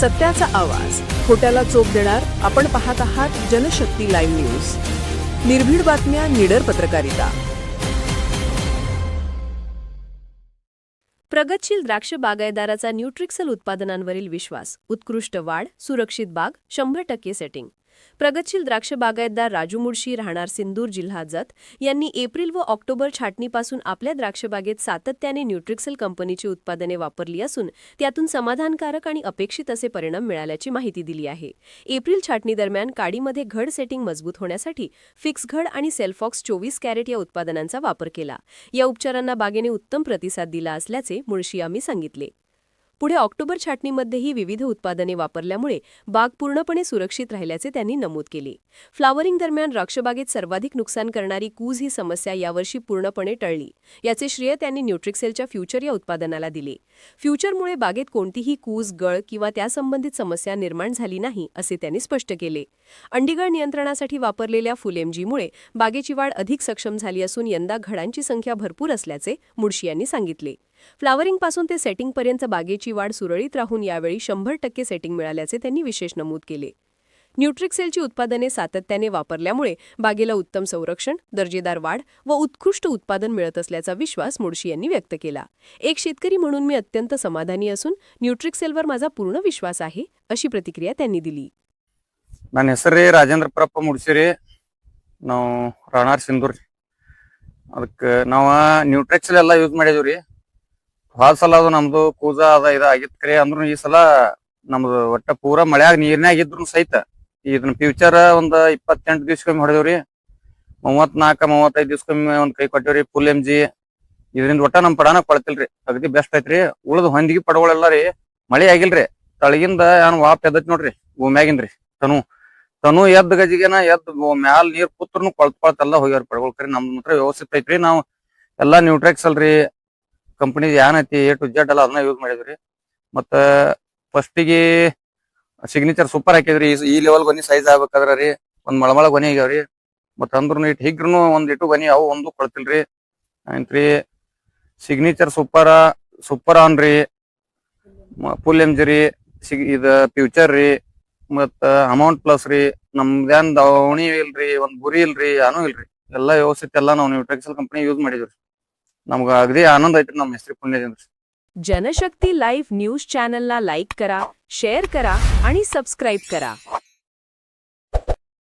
सत्याचा आवाज. खोट्याला चोप देणार आपण पाहत आहात जनशक्ती लाईव्ह न्यूज. निर्भीड बातम्या निडर पत्रकारिता. प्रगतशील द्राक्ष बागायदाराचा न्यूट्रिक्सल उत्पादनांवरील विश्वास. उत्कृष्ट वाढ सुरक्षित बाग शंभर टक्के सेटिंग. प्रगतशील द्राक्ष बागायतदार राजू मुळशी राहणार सिंदूर जिल्हा जत. यांनी एप्रिल व ऑक्टोबर छाटणीपासून आपल्या द्राक्षबागेत सातत्याने न्यूट्रिक्सल कंपनीची उत्पादने वापरली असून त्यातून समाधानकारक आणि अपेक्षित असे परिणाम मिळाल्याची माहिती दिली आहे. एप्रिल छाटणी दरम्यान काडीमध्ये घड सेटिंग मजबूत होण्यासाठी फिक्स घड आणि सेल्फॉक्स चोवीस कॅरेट या उत्पादनांचा वापर केला. या उपचारांना बागेने उत्तम प्रतिसाद दिला असल्याचे मुळशी यांनी सांगितले. पुढे ऑक्टोबर छाटणीमध्येही विविध उत्पादने वापरल्यामुळे बाग पूर्णपणे सुरक्षित राहिल्याचे त्यांनी नमूद केले. फ्लावरिंग दरम्यान द्राक्षबागेत सर्वाधिक नुकसान करणारी कूज ही समस्या यावर्षी पूर्णपणे टळली. याचे श्रेय त्यांनी न्यूट्रिक्सेलच्या फ्युचर या उत्पादनाला दिले. फ्युचरमुळे बागेत कोणतीही कूज गळ किंवा त्यासंबंधित समस्या निर्माण झाली नाही असे त्यांनी स्पष्ट केले. अंडीगळ नियंत्रणासाठी वापरलेल्या फुलेमजीमुळे बागेची वाढ अधिक सक्षम झाली असून यंदा घडांची संख्या भरपूर असल्याचे मुळशी यांनी सांगितले. फ्लावरिंगपासून ते सेटिंगपर्यंत बागेची वाढ सुरळीत राहून यावेळी शंभर टक्के सेटिंग मिळाल्याचे त्यांनी विशेष नमूद केले न्यूट्रिक्सेलची उत्पादने सातत्याने वापरल्यामुळे बागेला उत्तम संरक्षण दर्जेदार वाढ व उत्कृष्ट उत्पादन मिळत असल्याचा विश्वास मुळशी यांनी व्यक्त केला एक शेतकरी म्हणून मी अत्यंत समाधानी असून न्यूट्रिक्सेलवर माझा पूर्ण विश्वास आहे अशी प्रतिक्रिया त्यांनी दिली ನನ್ನ ಹೆಸರು ರೀ ರಾಜೇಂದ್ರಪುರಪ್ಪ ಮುಡ್ಸಿರಿ ನಾವು ರಾಣಾರ್ ಸಿಂಧೂರ್ ಅದಕ್ಕೆ ನಾವ ನ್ಯೂಟ್ರೆಕ್ಸಲ್ ಎಲ್ಲ ಯೂಸ್ ಮಾಡಿದೀವ್ರಿ ಹೋದ ಸಲ ಅದು ನಮ್ದು ಪೂಜಾ ಅದ ಇದ ಆಗಿತ್ ಅಂದ್ರು ಈ ಸಲ ನಮ್ದು ಒಟ್ಟ ಪೂರಾ ಮಳ್ಯಾಗ ನೀರ್ನ್ಯಾಗ ಇದ್ರು ಸಹಿತ. ಇದನ್ನ ಫ್ಯೂಚರ್ ಒಂದ್ ಇಪ್ಪತ್ತೆಂಟು ದಿವ್ಸಕ್ಕೊಮ್ಮೆ ಹೊಡೆದೇವ್ರಿ. ಮೂವತ್ನಾಲ್ಕ ಮೂವತ್ತೈದು ದಿವ್ಸಕ್ಕೊಮ್ಮೆ ಒಂದ್ ಕೈ ಕೊಟ್ಟೇವ್ರಿ ಫುಲ್ ಎಂ ಜಿ ಇದರಿಂದ ಒಟ್ಟ ನಮ್ ಪಡಾನ ಕೊಳತಿಲ್ರಿ. ಅಗದಿ ಬೆಸ್ಟ್ ಐತ್ರಿ. ಉಳ್ದ ಹೊಂದಿಗೆ ಪಡಗಳೆಲ್ಲ ರೀ ಮಳಿ ಆಗಿಲ್ರಿ. ತಳಗಿಂದ ಏನ್ ವಾಪ್ ಎದ್ದೈತಿ ನೋಡ್ರಿ. ಭೂಮ್ಯಾಗಿಂದ್ರಿ. ತನು ತನು ಎದ್ದ ಗಜಿಗೆನ ಎದ್ದ ಮ್ಯಾಲ್ ನೀರ್ ಪುತ್ರನು ಕೊಳ್ತ್ ಕೊಳ್ತ್ ಎಲ್ಲ ಹೋಗ್ಯಾರ ಪಡಗೊಳ್ಕ್ರಿ ನಮ್ ಮಾತ್ರ ವ್ಯವಸ್ಥಿತ ಐತ್ರಿ. ನಾವು ಎಲ್ಲಾ ನ್ಯೂಟ್ರಿಕ್ಸ್ ಅಲ್ರಿ ಕಂಪನಿ ಏನೈತಿ ಎ ಟು ಜೆಡ್ ಎಲ್ಲ ಅದನ್ನ ಯೂಸ್ ಮಾಡಿದ್ರಿ ಮತ್ತ ಫಸ್ಟಿಗೆ ಸಿಗ್ನೇಚರ್ ಸೂಪರ್ ಹಾಕಿದ್ರಿ ಈ- ಲೆವೆಲ್ ಗೊನಿ ಸೈಜ್ ಆಗ್ಬೇಕಾದ್ರ ರೀ. ಒಂದ್ ಮಳಮಳ ಗೊನಿ ಆಗ್ಯಾವ್ರಿ ಮತ್ತ ಅಂದ್ರೂ ಇಟ್ ಹಿಗ್ರೂ ಒಂದ್ ಇಟ್ಟು ಗೊನಿ ಅವು ಒಂದು ಕೊಳ್ತಿಲ್ರಿ ಆಯ್ತ್ರಿ ಸಿಗ್ನೇಚರ್ ಸೂಪರ್ ಸೂಪರ್ ಆನ್ ರೀ. ಫುಲ್ ಎಂ ಜಿ ರೀ. ಸಿಗ್, ಇದ ಫ್ಯೂಚರ್ ರೀ. ಮತ್ತ ಅಮೌಂಟ್ ಪ್ಲಸ್ ರೀ. ನಮ್ದೇನ್ ದವಣಿ ಇಲ್ರಿ, ಒಂದ್ ಗುರಿ ಇಲ್ರಿ ಏನೂ ಇಲ್ರಿ. ಎಲ್ಲಾ ವ್ಯವಸ್ಥೆ ಎಲ್ಲಾ ನಾವು ನ್ಯೂಟ್ರೆಕ್ಸಲ್ ಕಂಪನಿ ಯೂಸ್ ಮಾಡಿದ್ರಿ ನಮ್ಗ ಅಗದಿ ಆನಂದ ಐತ್ರಿ ನಮ್ಮ ಹೆಸರಿ ಪುಣ್ಯದಿಂದ जनशक्ती लाईव्ह न्यूज चॅनलला लाईक करा शेअर करा आणि सबस्क्राईब करा